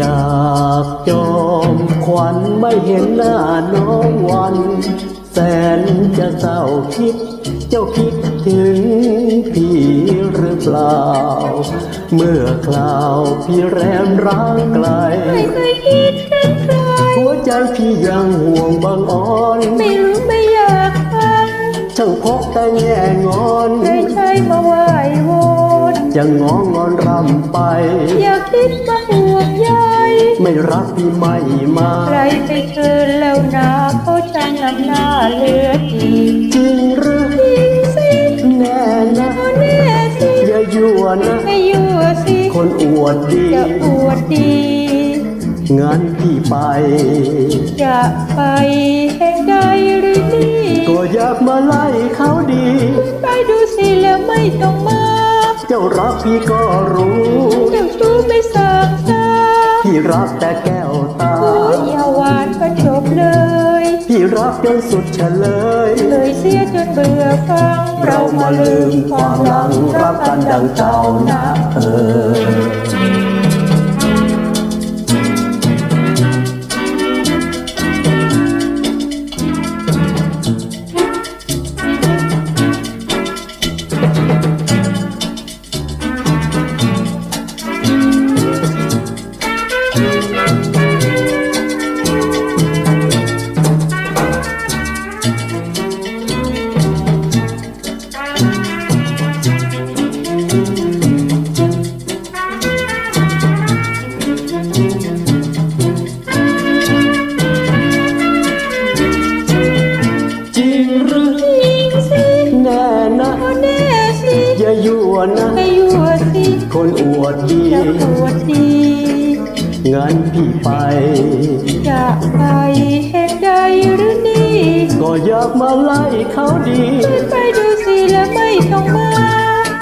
จากจอมขวัญไม่เห็นหน้าน้องวัน แสนจะเศร้าคิด เจ้าคิดถึงพี่หรือเปล่า เมื่อคราวพี่แรมร้างไกล ไม่เคยคิดถึงใครหัวใจพี่ยังห่วงบางอ่อน ไม่รู้ไม่อยากฟังช่างพกแต่แง่งอน เคยใช้มาไหว้วอน จะงองอนรำไป อย่าคิดมาห่วงใยไม่รักพี่ไม่มา ใครไปเชิญแล้วนะเขาช่างนำหน้าเหลือดีจริงหรือจริงสิแน่นะเอาแน่สิอย่ายั่วนะให้ยั่วสิคนอวดดีจะอวดดีงั้นพี่ไป จะไปแห่งใดหรือนี่ก็อยากมาไล่เขาดี ไปดูสิแล้วไม่ต้องมาเจ้ารักพี่ก็รู้เจ้าชู้ไม่สั่งซาพี่รักแต่แก้วตาโอ้ยอย่าหวานก็จบเลย พี่รักจนสุดเฉลย เลยเสียจนเบื่อฟัง เรามาลืมความหลังรักกันดังเจ้านะเออ จะอวดดีงั้นพี่ไป จะไปแห่งใดหรือนี่ก็อยากมาไล่เขาดี ไปดูสิแล้วไม่ต้องมา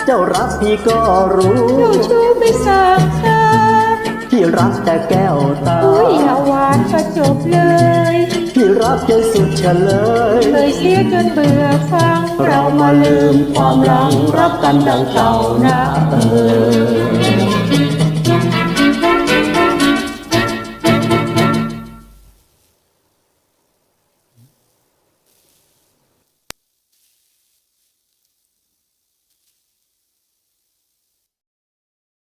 เจ้ารักพี่ก็รู้ เจ้าชู้ไม่สั่งซาพี่รักแต่แก้วตาอุ้ยอย่าหวานก็จบเลย พี่รักจนสุดเฉลยเลยเสียจนเบื่อฟัง เรามาลืมความหลังรักกันดังเก่านะเออ